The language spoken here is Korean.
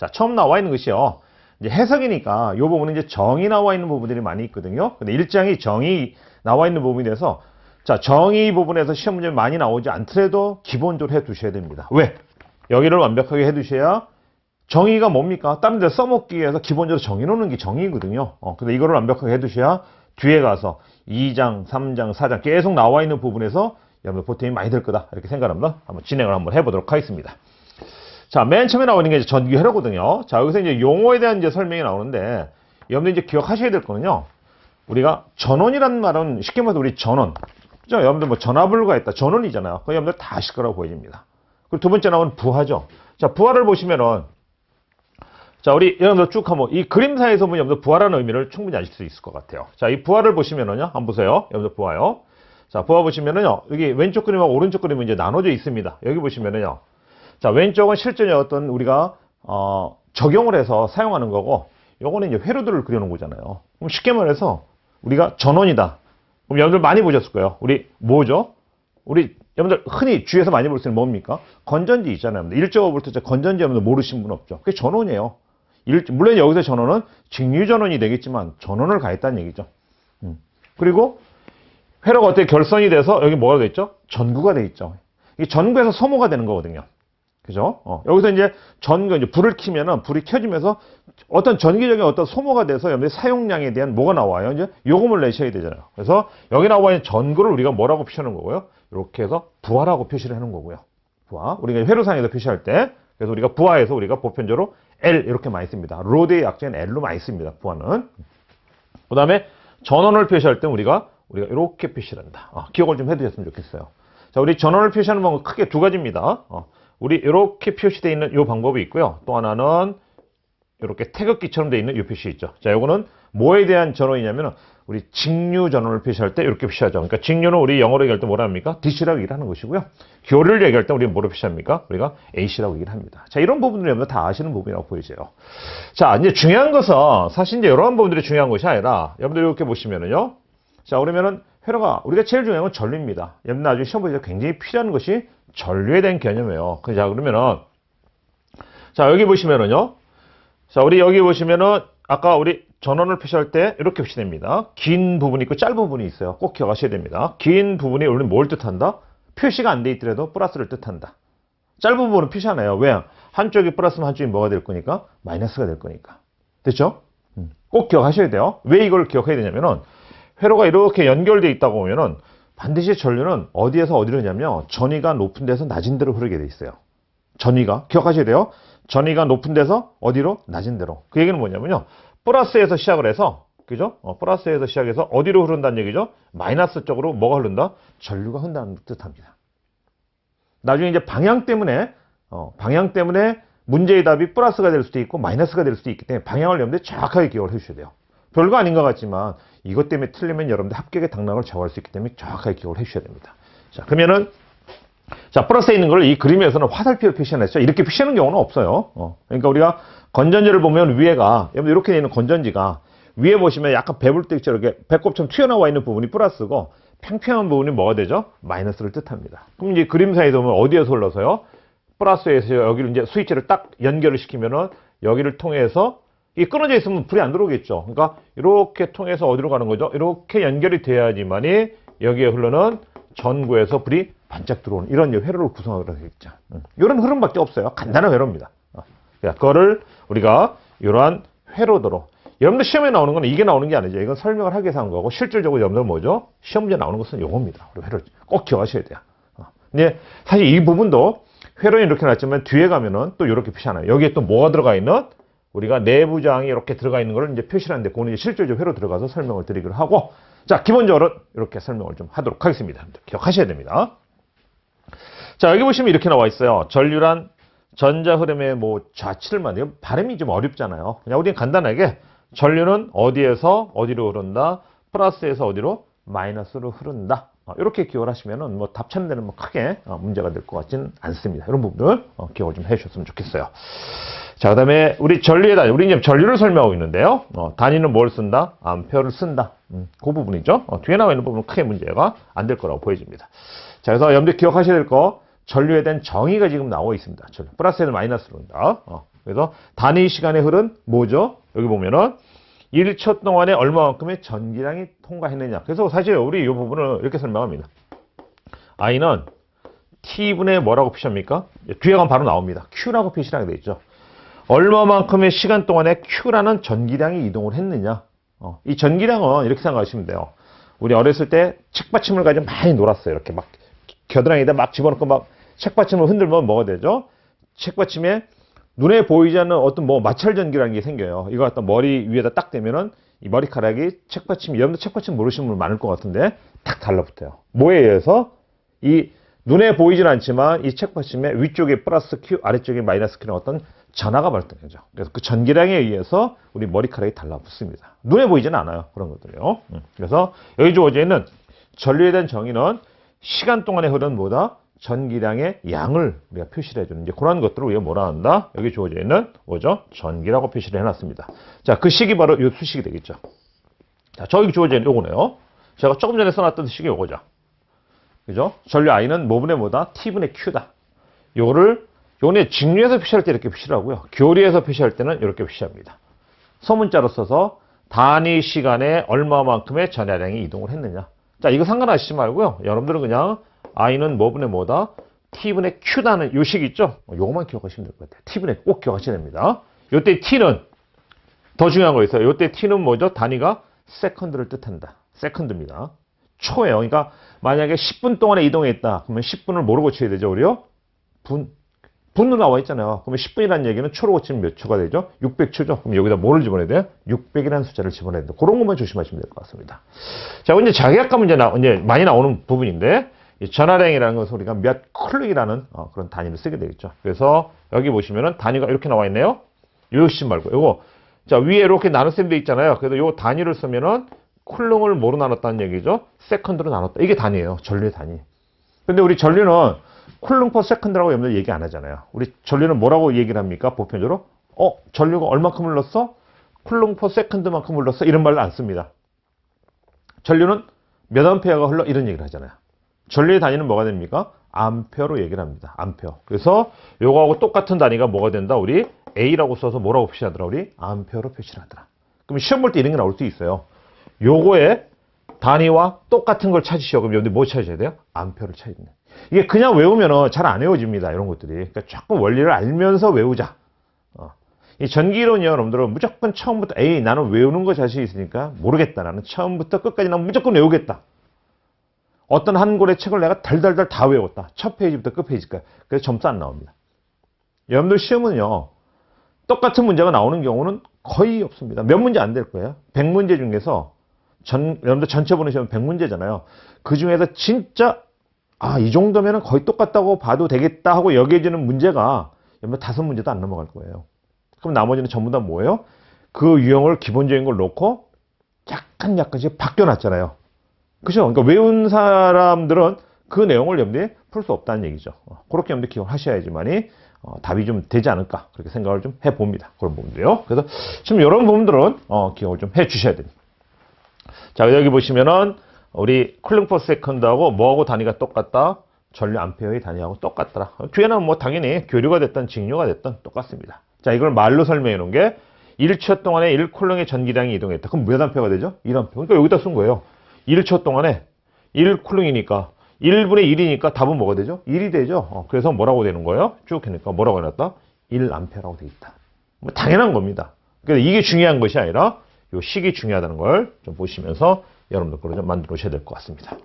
자, 처음 나와 있는 것이요. 이제 해석이니까 이 부분은 이제 정이 나와 있는 부분들이 많이 있거든요. 근데 일장이 정이 나와 있는 부분이 돼서 자, 정의 부분에서 시험 문제 많이 나오지 않더라도 기본적으로 해 두셔야 됩니다. 왜? 여기를 완벽하게 해 두셔야 정의가 뭡니까? 다른 데 써먹기 위해서 기본적으로 정의 놓는 게 정의거든요. 어, 근데 이거를 완벽하게 해 두셔야 뒤에 가서 2장, 3장, 4장 계속 나와 있는 부분에서 여러분 보탬이 많이 될 거다. 이렇게 생각합니다. 한번 진행을 한번 해보도록 하겠습니다. 자, 맨 처음에 나오는 게 이제 전기 회로거든요. 자, 여기서 이제 용어에 대한 이제 설명이 나오는데, 여러분들 이제 기억하셔야 될 거는요. 우리가 전원이라는 말은 쉽게 말해서 우리 전원. 그죠? 여러분들 뭐 전화불가 있다. 전원이잖아요. 그 여러분들 다 아실 거라고 보여집니다. 그리고 두 번째 나오는 부하죠. 자, 부하를 보시면은, 자, 우리 여러분들 쭉 한번 이 그림사에서 보면 여러분들 부하라는 의미를 충분히 아실 수 있을 것 같아요. 자, 이 부하를 보시면은요. 한번 보세요. 여러분들 부하요. 자, 부하 보시면은요. 여기 왼쪽 그림하고 오른쪽 그림은 이제 나눠져 있습니다. 여기 보시면은요. 자, 왼쪽은 실전에 어떤 우리가 어, 적용을 해서 사용하는 거고, 요거는 이제 회로들을 그려놓은 거잖아요. 그럼 쉽게 말해서 우리가 전원이다. 그럼 여러분들 많이 보셨을 거예요. 우리 뭐죠? 우리 여러분들 흔히 주위에서 많이 볼 수 있는 뭡니까? 건전지 있잖아요. 일적으로 볼때 건전지 여러분들 모르시는 분 없죠. 그게 전원이에요. 일- 물론 여기서 전원은 직류 전원이 되겠지만 전원을 가했다는 얘기죠. 음. 그리고 회로가 어떻게 결선이 돼서 여기 뭐가 돼 있죠? 전구가 돼 있죠. 이 전구에서 소모가 되는 거거든요. 그죠? 어, 여기서 이제 전구, 이제 불을 켜면은 불이 켜지면서 어떤 전기적인 어떤 소모가 돼서 여러분들 사용량에 대한 뭐가 나와요? 이제 요금을 내셔야 되잖아요. 그래서 여기 나와 있는 전구를 우리가 뭐라고 표시하는 거고요? 이렇게 해서 부하라고 표시를 하는 거고요. 부하. 우리가 회로상에서 표시할 때. 그래서 우리가 부하에서 우리가 보편적으로 L 이렇게 많이 씁니다. 로드의 약자인 L로 많이 씁니다. 부하는. 그 다음에 전원을 표시할 때 우리가 우리가 이렇게 표시를 한다. 어, 기억을 좀 해두셨으면 좋겠어요. 자, 우리 전원을 표시하는 방법 크게 두 가지입니다. 어, 우리 이렇게 표시되어 있는 이 방법이 있고요. 또 하나는 이렇게 태극기처럼 되어 있는 이 표시 있죠. 자, 요거는 뭐에 대한 전원이냐면 우리 직류 전원을 표시할 때 이렇게 표시하죠. 그러니까 직류는 우리 영어로 얘기할 때 뭐라 합니까? DC라고 얘기를 하는 것이고요. 교류를 얘기할 때 우리 뭐로 표시합니까? 우리가 AC라고 얘기를 합니다. 자, 이런 부분들을 여러분 다 아시는 부분이라고 보이세요. 자, 이제 중요한 것은 사실 이제 이런 부분들이 중요한 것이 아니라 여러분들 이렇게 보시면은요. 자, 그러면은 회로가 우리가 제일 중요한 건 전류입니다. 여러분 나중에 시험 볼때 굉장히 필요한 것이 전류에 대한 개념이에요. 그 자, 그러면은 자, 여기 보시면은요. 자, 우리 여기 보시면은 아까 우리 전원을 표시할 때 이렇게 표시됩니다. 긴 부분이 있고 짧은 부분이 있어요. 꼭 기억하셔야 됩니다. 긴 부분이 원래 뭘 뜻한다? 표시가 안 돼 있더라도 플러스를 뜻한다. 짧은 부분은 표시 안 해요. 왜? 한쪽이 플러스면 한쪽이 뭐가 될 거니까? 마이너스가 될 거니까. 됐죠? 음, 꼭 기억하셔야 돼요. 왜 이걸 기억해야 되냐면은 회로가 이렇게 연결되어 있다고 보면은 반드시 전류는 어디에서 어디로 냐면 전위가 높은 데서 낮은 데로 흐르게 돼 있어요. 전위가 기억하셔야 돼요. 전위가 높은 데서 어디로 낮은 데로. 그 얘기는 뭐냐면요. 플러스에서 시작을 해서 그죠? 어, 플러스에서 시작해서 어디로 흐른다는 얘기죠? 마이너스 쪽으로 뭐가 흐른다? 전류가 흐른다는 뜻합니다. 나중에 이제 방향 때문에 어, 방향 때문에 문제의 답이 플러스가 될 수도 있고 마이너스가 될 수도 있기 때문에 방향을 여러분들 정확하게 기억을 해주셔야 돼요. 별거 아닌 것 같지만 이것 때문에 틀리면 여러분들 합격의 당락을 좌우할 수 있기 때문에 정확하게 기억을 해주셔야 됩니다. 자 그러면은 자 플러스에 있는 걸 이 그림에서는 화살표로 표시해냈죠. 이렇게 표시하는 경우는 없어요. 어, 그러니까 우리가 건전지를 보면 위에가 여러분 이렇게 있는 건전지가 위에 보시면 약간 배불뚝처럼 이렇게 배꼽처럼 튀어나와 있는 부분이 플러스고 평평한 부분이 뭐가 되죠? 마이너스를 뜻합니다. 그럼 이제 그림사에서 보면 어디에서 흘러서요? 플러스에서 여기를 이제 스위치를 딱 연결을 시키면은 여기를 통해서 이 끊어져 있으면 불이 안 들어오겠죠. 그러니까 이렇게 통해서 어디로 가는 거죠? 이렇게 연결이 돼야지만이 여기에 흐르는 전구에서 불이 반짝 들어오는 이런 회로를 구성하게 되겠죠. 음, 이런 흐름밖에 없어요. 간단한 회로입니다. 어, 그거를 우리가 이러한 회로도로 여러분들 시험에 나오는 건 이게 나오는 게 아니죠. 이건 설명을 하기 위해서 한 거고 실질적으로 여러분들 뭐죠? 시험 문제 나오는 것은 요겁니다. 회로 꼭 기억하셔야 돼요. 어, 근데 사실 이 부분도 회로는 이렇게 놨지만 뒤에 가면은 또 이렇게 표시하나요. 여기에 또 뭐가 들어가 있는 우리가 내부장이 이렇게 들어가 있는 걸 이제 표시를 하는데 그거는 이제 실질적으로 회로 들어가서 설명을 드리기로 하고 자 기본적으로 이렇게 설명을 좀 하도록 하겠습니다. 기억하셔야 됩니다. 자 여기 보시면 이렇게 나와 있어요. 전류란 전자 흐름의 뭐 좌치를 만들어 발음이 좀 어렵잖아요. 그냥 우리는 간단하게 전류는 어디에서 어디로 흐른다, 플러스에서 어디로 마이너스로 흐른다. 어, 이렇게 기억을 하시면은 뭐답 찾는 데는 뭐 크게 어, 문제가 될 것 같지는 않습니다. 이런 부분들 어, 기억을 좀 해주셨으면 좋겠어요. 자, 그 다음에 우리 전류의 단위, 우리 이제 전류를 설명하고 있는데요. 어, 단위는 뭘 쓴다? 암페어를 쓴다. 음, 그 부분이죠. 어, 뒤에 나와 있는 부분은 크게 문제가 안 될 거라고 보여집니다. 자, 그래서 여러분들 기억하셔야 될 거, 전류에 대한 정의가 지금 나와 있습니다. 플러스에는 마이너스로 온다. 어, 그래서 단위 시간에 흐른 뭐죠? 여기 보면은 1초 동안에 얼마만큼의 전기량이 통과했느냐. 그래서 사실 우리 이 부분을 이렇게 설명합니다. I는 T분의 뭐라고 표시합니까? 뒤에 가면 바로 나옵니다. Q라고 표시를 하게 돼 있죠. 얼마만큼의 시간 동안에 Q라는 전기량이 이동을 했느냐. 어, 이 전기량은 이렇게 생각하시면 돼요. 우리 어렸을 때 책받침을 가지고 많이 놀았어요. 이렇게 막 겨드랑이에다 막 집어넣고 막 책받침을 흔들면 뭐가 되죠? 책받침에 눈에 보이지 않는 어떤 뭐 마찰 전기라는 게 생겨요. 이거 갖다 머리 위에다 딱 대면은 이 머리카락이 책받침, 여러분들 책받침 모르시는 분 많을 것 같은데 딱 달라붙어요. 뭐에 의해서? 이 눈에 보이진 않지만 이 책받침에 위쪽에 플러스 Q, 아래쪽에 마이너스 Q는 어떤 전하가 발생하죠. 그래서 그 전기량에 의해서 우리 머리카락이 달라붙습니다. 눈에 보이지는 않아요. 그런 것들이요. 음. 그래서 여기 주어져 있는 전류에 대한 정의는 시간 동안에 흐르는 뭐다? 전기량의 양을 우리가 표시를 해주는 이제 그런 것들을 우리가 뭐라 한다? 여기 주어져 있는 뭐죠? 전기라고 표시를 해놨습니다. 자, 그 식이 바로 이 수식이 되겠죠. 자, 저기 주어져 있는 요거네요. 제가 조금 전에 써놨던 식이 요거죠. 그죠? 전류 I는 뭐분의 뭐다? T분의 Q다. 요거를 요번에 직류에서 표시할 때 이렇게 표시를 하고요. 교리에서 표시할 때는 이렇게 표시합니다. 소문자로 써서 단위 시간에 얼마만큼의 전야량이 이동을 했느냐. 자, 이거 상관하시지 말고요. 여러분들은 그냥 I는 뭐분의 뭐다? T분의 Q다는 요식 있죠? 요거만 기억하시면 될 것 같아요. T분의 꼭 기억하셔야 됩니다. 요때 T는 더 중요한 거 있어요. 요때 T는 뭐죠? 단위가 세컨드를 뜻한다. 세컨드입니다. 초예요. 그러니까 만약에 10분 동안에 이동했다. 그러면 10분을 뭐로 고쳐야 되죠, 우리요? 분. 분으로 나와 있잖아요. 그러면 10분이라는 얘기는 초로 고치면 몇 초가 되죠? 600초죠. 그럼 여기다 뭐를 집어넣어야 돼요? 600이라는 숫자를 집어넣어야 돼요. 그런 것만 조심하시면 될 것 같습니다. 자, 이제 자기학과 문제 나, 이제 많이 나오는 부분인데, 이 전화량이라는 것은 우리가 몇 쿨릭이라는 어, 그런 단위를 쓰게 되겠죠. 그래서 여기 보시면은 단위가 이렇게 나와 있네요. 요시 말고, 요거. 자, 위에 이렇게 나눗셈 돼 있잖아요. 그래서 요 단위를 쓰면은 쿨롱을 뭐로 나눴다는 얘기죠? 세컨드로 나눴다. 이게 단위예요. 전류의 단위. 근데 우리 전류는 쿨롱 퍼 세컨드라고 여러분들 얘기 안 하잖아요. 우리 전류는 뭐라고 얘기를 합니까? 보편적으로? 어, 전류가 얼마큼 흘렀어? 쿨롱 퍼 세컨드만큼 흘렀어? 이런 말을 안 씁니다. 전류는 몇 암페어가 흘러? 이런 얘기를 하잖아요. 전류의 단위는 뭐가 됩니까? 암페어로 얘기를 합니다. 암페어. 그래서 요거하고 똑같은 단위가 뭐가 된다? 우리 A라고 써서 뭐라고 표시하더라? 우리 암페어로 표시를 하더라. 그럼 시험 볼 때 이런 게 나올 수 있어요. 요거의 단위와 똑같은 걸 찾으시오. 그럼 여기 뭐 찾으셔야 돼요? 암페어를 찾아야 돼요. 이게 그냥 외우면 잘 안 외워집니다. 이런 것들이. 그러니까 조금 원리를 알면서 외우자. 어. 이 전기론이요, 여러분들은 무조건 처음부터, 에이, 나는 외우는 거 자신 있으니까 모르겠다. 나는 처음부터 끝까지 난 무조건 외우겠다. 어떤 한 권의 책을 내가 달달달 다 외웠다. 첫 페이지부터 끝 페이지까지. 그래서 점수 안 나옵니다. 여러분들 시험은요, 똑같은 문제가 나오는 경우는 거의 없습니다. 몇 문제 안 될 거예요. 100문제 중에서 전, 여러분들 전체 보내시면 100문제잖아요. 그 중에서 진짜, 아, 이 정도면 거의 똑같다고 봐도 되겠다 하고 여겨지는 문제가 여러분 다섯 문제도 안 넘어갈 거예요. 그럼 나머지는 전부 다 뭐예요? 그 유형을 기본적인 걸 놓고 약간 약간씩 바뀌어 놨잖아요. 그죠? 그러니까 외운 사람들은 그 내용을 여러분들이 풀수 없다는 얘기죠. 어, 그렇게 여러분들 기억을 하셔야지만이 어, 답이 좀 되지 않을까 그렇게 생각을 좀 해봅니다. 그런 부분들요. 그래서 지금 이런 부분들은 어, 기억을 좀 해주셔야 됩니다. 자 여기 보시면은 우리 쿨링 퍼 세컨드하고 뭐하고 단위가 똑같다? 전류 암페어의 단위하고 똑같더라. 뒤에는 뭐 당연히 교류가 됐든 직류가 됐든 똑같습니다. 자 이걸 말로 설명해 놓은 게 1초 동안에 1쿨링의 전기량이 이동했다. 그럼 몇 암페어가 되죠? 1암페어. 그러니까 여기다 쓴 거예요. 1초 동안에 1 쿨링이니까 1분의 1이니까 답은 뭐가 되죠? 1이 되죠. 어, 그래서 뭐라고 되는 거예요? 쭉 해니까 뭐라고 해놨다? 1암페어라고 돼 있다. 뭐 당연한 겁니다. 그래서 이게 중요한 것이 아니라 요 식이 중요하다는 걸 좀 보시면서 여러분들 거를 좀 만들어 오셔야 될 것 같습니다.